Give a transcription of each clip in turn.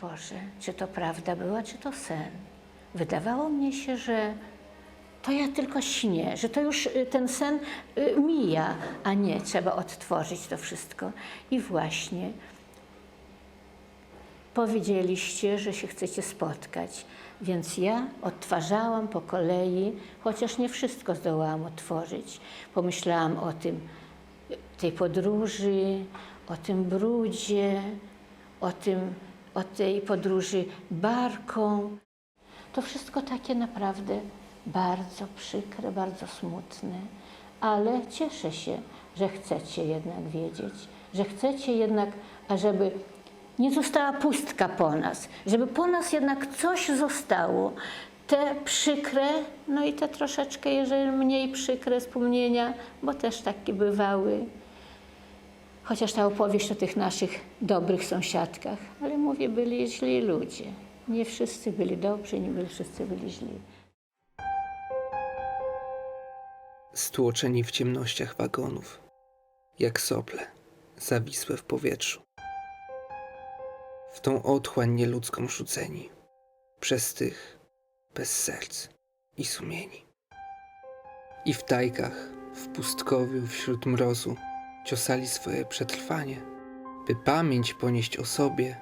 Boże, czy to prawda była, czy to sen? Wydawało mnie się, że to ja tylko śnię, że to już y, ten sen y, mija, a nie, trzeba odtworzyć to wszystko. I właśnie powiedzieliście, że się chcecie spotkać, więc ja odtwarzałam po kolei, chociaż nie wszystko zdołałam odtworzyć. Pomyślałam o tym, tej podróży, o tym brudzie, o, tym, o tej podróży barką. To wszystko takie naprawdę bardzo przykre, bardzo smutne, ale cieszę się, że chcecie jednak wiedzieć, że chcecie jednak, ażeby nie została pustka po nas, żeby po nas jednak coś zostało. Te przykre, no i te troszeczkę, jeżeli mniej przykre wspomnienia, bo też takie bywały. Chociaż ta opowieść o tych naszych dobrych sąsiadkach, ale mówię, byli źli ludzie. Nie wszyscy byli dobrzy, nie byli wszyscy byli źli. stłoczeni w ciemnościach wagonów, jak sople zawisłe w powietrzu. W tą otchłań nieludzką rzuceni, przez tych bez serc i sumieni. I w tajkach, w pustkowiu, wśród mrozu, ciosali swoje przetrwanie, by pamięć ponieść o sobie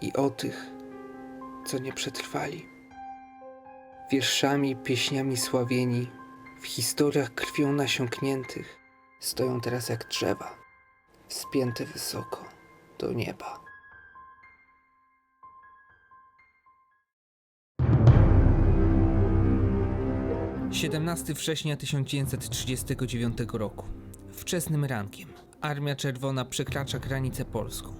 i o tych, co nie przetrwali. Wierszami, pieśniami sławieni, w historiach krwią nasiąkniętych stoją teraz jak drzewa, wspięte wysoko do nieba. Siedemnasty września 1939 roku. Wczesnym rankiem Armia Czerwona przekracza granicę polską.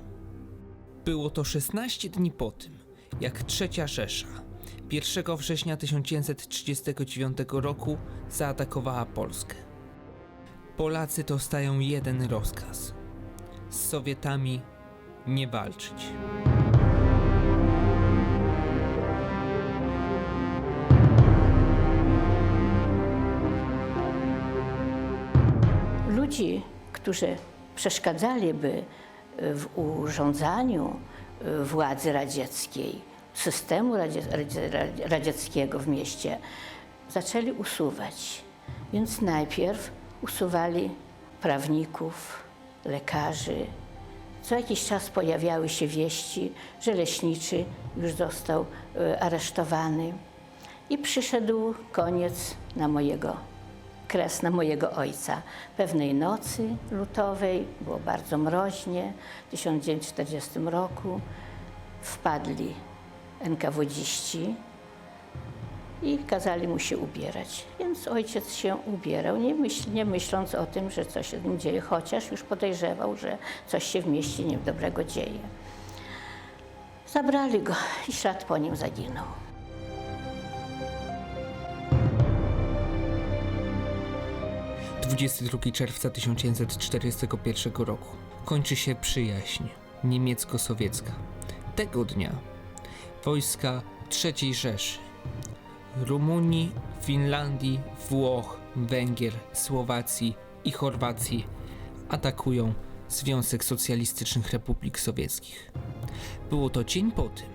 Było to 16 dni po tym, jak Trzecia Rzesza 1 września 1939 roku zaatakowała Polskę. Polacy dostają jeden rozkaz: z Sowietami nie walczyć. Ludzi, którzy przeszkadzaliby w urządzaniu y, władzy radzieckiej, systemu radzie, radzie, radzieckiego w mieście, zaczęli usuwać. Więc najpierw usuwali prawników, lekarzy. Co jakiś czas pojawiały się wieści, że leśniczy już został y, aresztowany. I przyszedł koniec na mojego kres na mojego ojca. Pewnej nocy lutowej, było bardzo mroźnie, w 1940 roku wpadli NKWDziści i kazali mu się ubierać. Więc ojciec się ubierał, nie, myśl, nie myśląc o tym, że coś się z nim dzieje, chociaż już podejrzewał, że coś się w mieście niedobrego dzieje. Zabrali go i ślad po nim zaginął. 22 czerwca 1941 roku kończy się przyjaźń niemiecko-sowiecka. Tego dnia wojska III Rzeszy, Rumunii, Finlandii, Włoch, Węgier, Słowacji i Chorwacji atakują Związek Socjalistycznych Republik Sowieckich. Było to dzień po tym,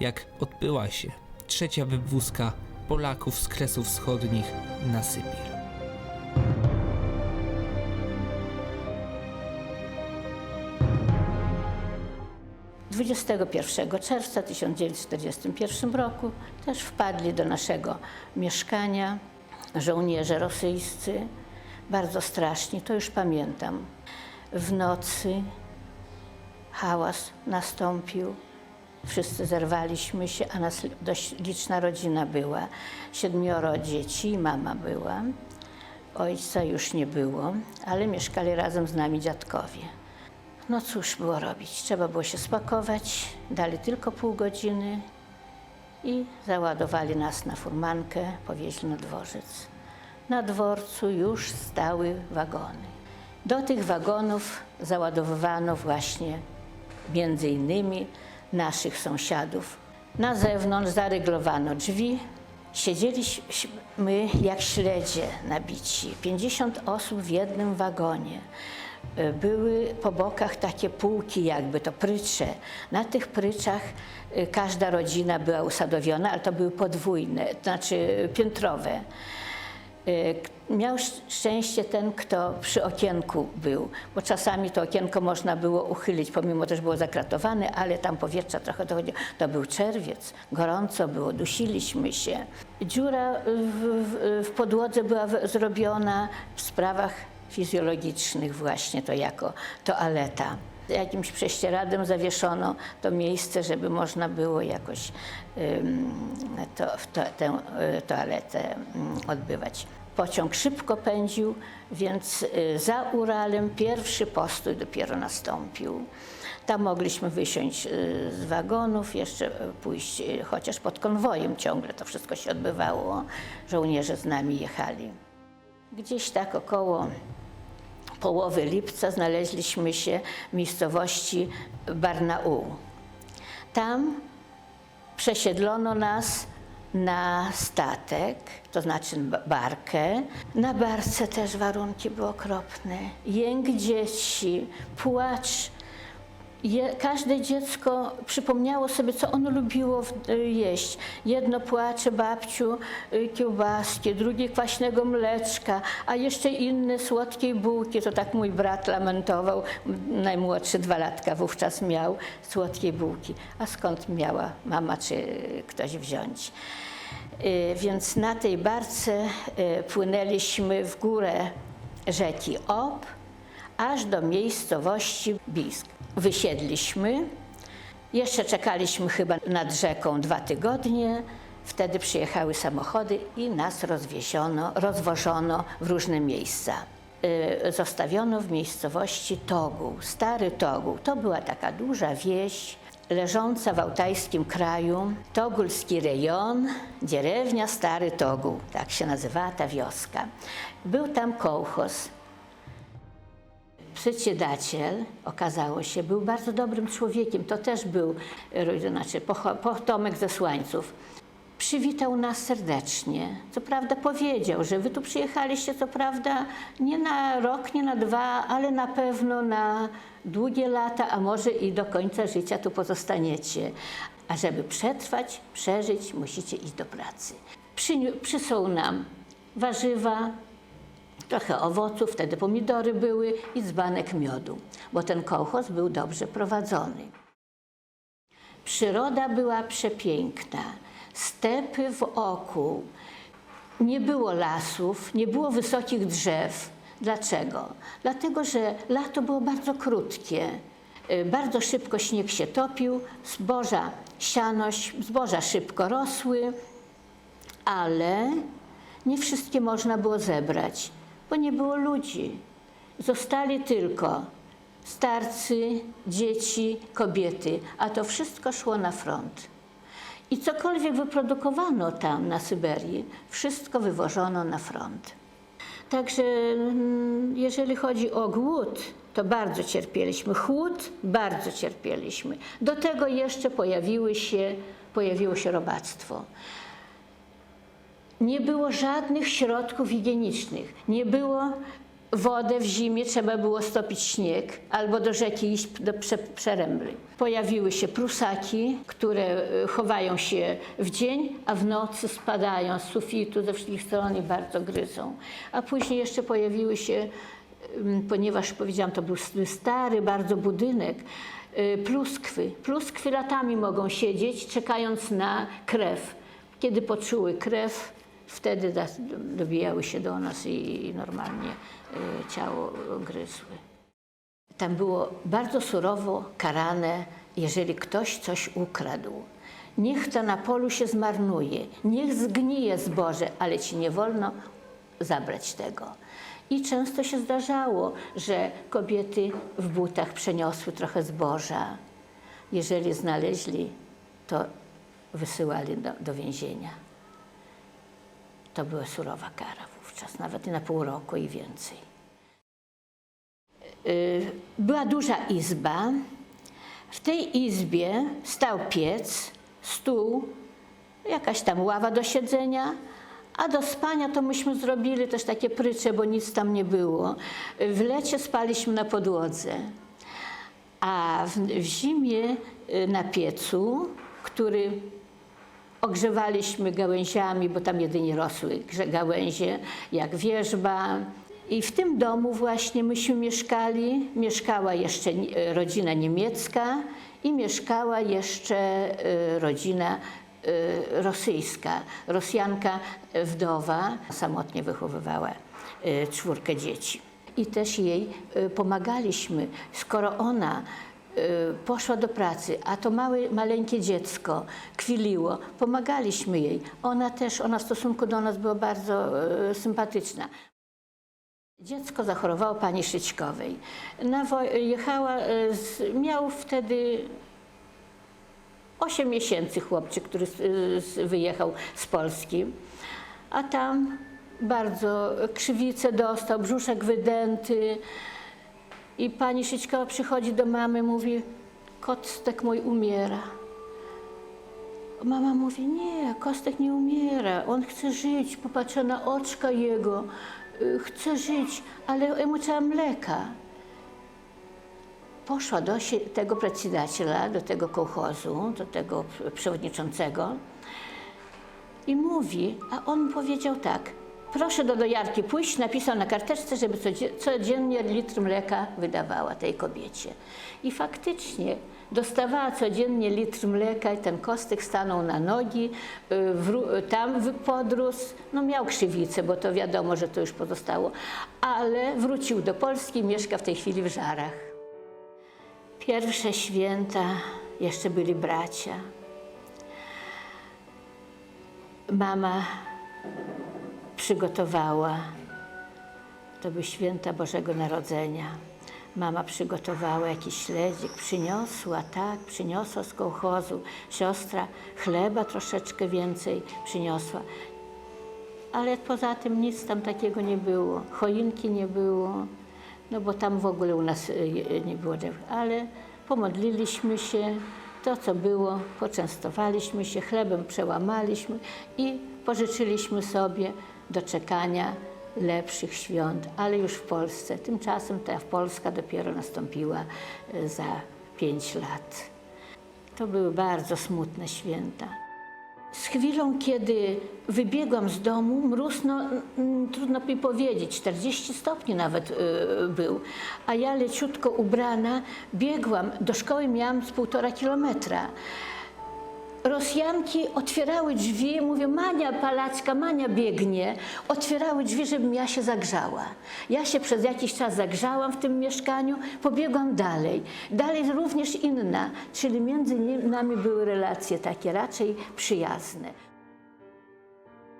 jak odbyła się trzecia wywózka Polaków z Kresów Wschodnich na Sybir. 21 czerwca 1941 roku też wpadli do naszego mieszkania żołnierze rosyjscy, bardzo straszni, to już pamiętam. W nocy hałas nastąpił, wszyscy zerwaliśmy się, a nas dość liczna rodzina była. Siedmioro dzieci, mama była. Ojca już nie było, ale mieszkali razem z nami dziadkowie. No cóż było robić? Trzeba było się spakować. Dali tylko pół godziny i załadowali nas na furmankę, powieźli na dworzec. Na dworcu już stały wagony. Do tych wagonów załadowywano właśnie między innymi naszych sąsiadów. Na zewnątrz zaryglowano drzwi. Siedzieliśmy jak śledzie nabici. 50 osób w jednym wagonie. y, były po bokach takie półki, jakby to prycze. Na tych pryczach y, każda rodzina była usadowiona, ale to były podwójne, to znaczy piętrowe. Miał sz- szczęście ten, kto przy okienku był, bo czasami to okienko można było uchylić, pomimo też było zakratowane, ale tam powietrza trochę dochodziło. To był czerwiec, gorąco było, dusiliśmy się. Dziura w, w, w podłodze była w- zrobiona w sprawach fizjologicznych właśnie, to jako toaleta. Jakimś prześcieradem zawieszono to miejsce, żeby można było jakoś ym, to, to, tę y, toaletę ym, odbywać. Pociąg szybko pędził, więc y, za Uralem pierwszy postój dopiero nastąpił. Tam mogliśmy wysiąść y, z wagonów, jeszcze y, pójść, chociaż pod konwojem ciągle to wszystko się odbywało. Żołnierze z nami jechali. Gdzieś tak około połowy lipca znaleźliśmy się w miejscowości Barnaul. Tam przesiedlono nas na statek, to znaczy ba- barkę. Na barce też warunki były okropne. Jęk dzieci, płacz. Je, każde dziecko przypomniało sobie, co ono lubiło w, y, jeść. Jedno płacze babciu y, kiełbaski, drugie kwaśnego mleczka, a jeszcze inne słodkiej bułki. To tak mój brat lamentował, najmłodszy dwa latka wówczas miał, słodkiej bułki. A skąd miała mama czy ktoś wziąć? Y, Więc na tej barce płynęliśmy w górę rzeki Ob, aż do miejscowości Bisk. Wysiedliśmy, jeszcze czekaliśmy chyba nad rzeką dwa tygodnie, wtedy przyjechały samochody i nas rozwieziono, rozwożono w różne miejsca. Y, Zostawiono w miejscowości Togu, Stary Togu. To była taka duża wieś, leżąca w altajskim kraju, Togulski rejon, dzierewnia Stary Togół, tak się nazywała ta wioska. Był tam kołchoz, Przedsiadaciel, okazało się, był bardzo dobrym człowiekiem. To też był e, znaczy, potomek zesłańców. Przywitał nas serdecznie. Co prawda powiedział, że wy tu przyjechaliście, co prawda nie na rok, nie na dwa, ale na pewno na długie lata, a może i do końca życia tu pozostaniecie. A żeby przetrwać, przeżyć, musicie iść do pracy. Przyniu- przysłał nam warzywa, trochę owoców, wtedy pomidory były i dzbanek miodu, bo ten kołchoz był dobrze prowadzony. Przyroda była przepiękna, stepy w oku, nie było lasów, nie było wysokich drzew. Dlaczego? Dlatego, że lato było bardzo krótkie. Y, Bardzo szybko śnieg się topił, zboża, sianoś, zboża szybko rosły, ale nie wszystkie można było zebrać, bo nie było ludzi. Zostali tylko starcy, dzieci, kobiety, a to wszystko szło na front. I cokolwiek wyprodukowano tam na Syberii, wszystko wywożono na front. Także mm, jeżeli chodzi o głód, to bardzo cierpieliśmy. Chłód bardzo cierpieliśmy. Do tego jeszcze pojawiły się, pojawiło się robactwo. Nie było żadnych środków higienicznych. Nie było wodę w zimie, trzeba było stopić śnieg albo do rzeki iść do prze. Pojawiły się prusaki, które y, chowają się w dzień, a w nocy spadają z sufitu ze wszystkich stron i bardzo gryzą. A później jeszcze pojawiły się, ponieważ powiedziałam, to był stary bardzo budynek, y, pluskwy. Pluskwy latami mogą siedzieć, czekając na krew. Kiedy poczuły krew, wtedy dobijały się do nas i, i normalnie y, ciało gryzły. Tam było bardzo surowo karane, jeżeli ktoś coś ukradł. Niech to na polu się zmarnuje, niech zgnije zboże, ale ci nie wolno zabrać tego. I często się zdarzało, że kobiety w butach przeniosły trochę zboża. Jeżeli znaleźli, to wysyłali do, do więzienia. To była surowa kara wówczas, nawet na pół roku i więcej. Y, Była duża izba. W tej izbie stał piec, stół, jakaś tam ława do siedzenia, A do spania to myśmy zrobili też takie prycze, bo nic tam nie było. W lecie spaliśmy na podłodze, a w, w zimie y, na piecu, który ogrzewaliśmy gałęziami, bo tam jedynie rosły gałęzie, jak wierzba. I w tym domu właśnie myśmy mieszkali. Mieszkała jeszcze e, rodzina niemiecka i mieszkała jeszcze e, rodzina e, rosyjska. Rosjanka wdowa samotnie wychowywała czwórkę dzieci. I też jej pomagaliśmy. Skoro ona poszła do pracy, a to małe, maleńkie dziecko kwiliło, pomagaliśmy jej. Ona też, ona w stosunku do nas była bardzo y, sympatyczna. Dziecko zachorowało pani Szyćkowej. Jechała, y, z, miał wtedy 8 miesięcy chłopczyk, który wyjechał z Polski, a tam bardzo krzywice dostał, brzuszek wydęty. I pani Sićkowa przychodzi do mamy, mówi, kostek mój umiera. Mama mówi, nie, kostek nie umiera, on chce żyć, popatrzę na oczka jego, y, chce żyć, ale mu trzeba mleka. Poszła do tego przedsiębiorciela, do tego kołchozu, do tego przewodniczącego i mówi, a on powiedział tak, proszę do dojarki pójść, napisał na karteczce, żeby codzie- codziennie litr mleka wydawała tej kobiecie. I faktycznie dostawała codziennie litr mleka i ten kostek stanął na nogi, y, wró- tam podrósł, no miał krzywicę, bo to wiadomo, że to już pozostało, ale wrócił do Polski mieszka w tej chwili w Żarach. Pierwsze święta, jeszcze byli bracia. Mama przygotowała, to były święta Bożego Narodzenia. Mama przygotowała jakiś śledzik, przyniosła, tak, przyniosła z kołchozu. Siostra chleba troszeczkę więcej przyniosła. Ale poza tym nic tam takiego nie było. Choinki nie było, no bo tam w ogóle u nas y, nie było drzew. Ale pomodliliśmy się, to co było, poczęstowaliśmy się, chlebem przełamaliśmy i pożyczyliśmy sobie do czekania lepszych świąt, ale już w Polsce. Tymczasem ta Polska dopiero nastąpiła y, za pięć lat. To były bardzo smutne święta. Z chwilą, kiedy wybiegłam z domu, mróz, no, trudno mi powiedzieć, 40 stopni nawet y, był, a ja leciutko ubrana biegłam, do szkoły miałam z półtora kilometra. Rosjanki otwierały drzwi, mówię, Mania Palacka, Mania biegnie. Otwierały drzwi, żebym ja się zagrzała. Ja się przez jakiś czas zagrzałam w tym mieszkaniu, pobiegłam dalej. Dalej również inna, czyli między nami były relacje takie raczej przyjazne.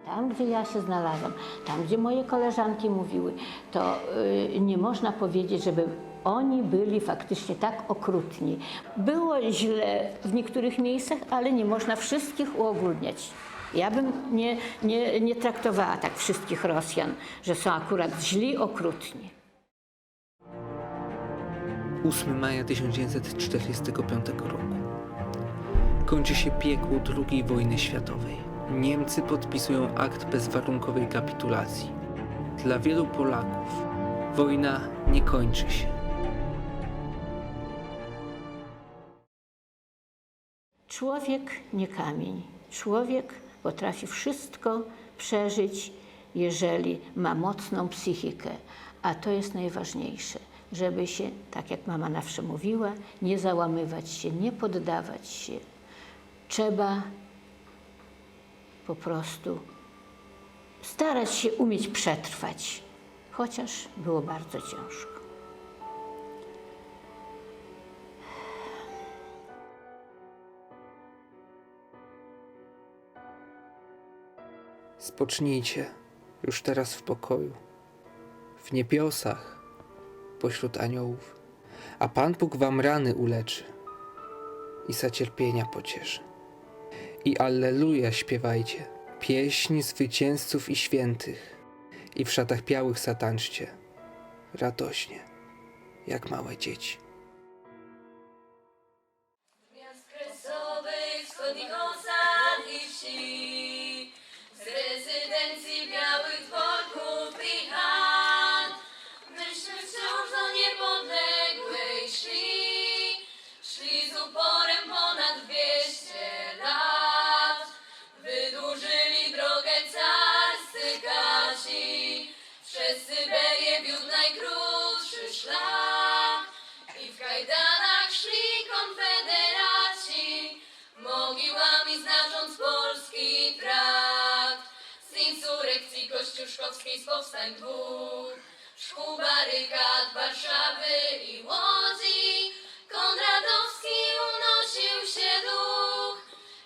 Tam, gdzie ja się znalazłam, tam, gdzie moje koleżanki mówiły, to y, nie można powiedzieć, żeby oni byli faktycznie tak okrutni. Było źle w niektórych miejscach, ale nie można wszystkich uogólniać. Ja bym nie, nie, nie traktowała tak wszystkich Rosjan, że są akurat źli, okrutni. 8 maja 1945 roku. Kończy się piekło II wojny światowej. Niemcy podpisują akt bezwarunkowej kapitulacji. Dla wielu Polaków wojna nie kończy się. Człowiek nie kamień. Człowiek potrafi wszystko przeżyć, jeżeli ma mocną psychikę. A to jest najważniejsze, żeby się, tak jak mama zawsze mówiła, nie załamywać się, nie poddawać się. Trzeba po prostu starać się umieć przetrwać, chociaż było bardzo ciężko. Spocznijcie już teraz w pokoju, w niebiosach, pośród aniołów, a Pan Bóg wam rany uleczy i za cierpienia pocieszy. I Alleluja śpiewajcie, pieśni zwycięzców i świętych, i w szatach białych satanczcie, radośnie, jak małe dzieci. Z powstań dwóch, szkół barykad Warszawy i Łodzi, Konradowski unosił się duch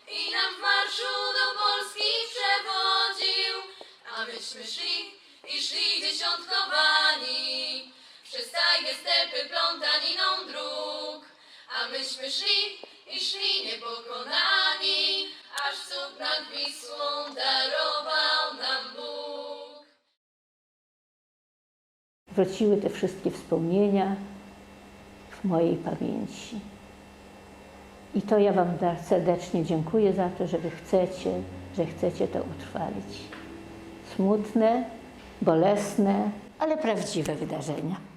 i nam w marszu do Polski przewodził, a myśmy szli i szli dziesiątkowani, przez tajne stepy plątaniną dróg, a myśmy szli i szli niepokonani, aż cud nad Wisłą darował Wróciły te wszystkie wspomnienia w mojej pamięci. I to ja Wam serdecznie dziękuję za to, że Wy chcecie, że chcecie to utrwalić. Smutne, bolesne, ale prawdziwe wydarzenia.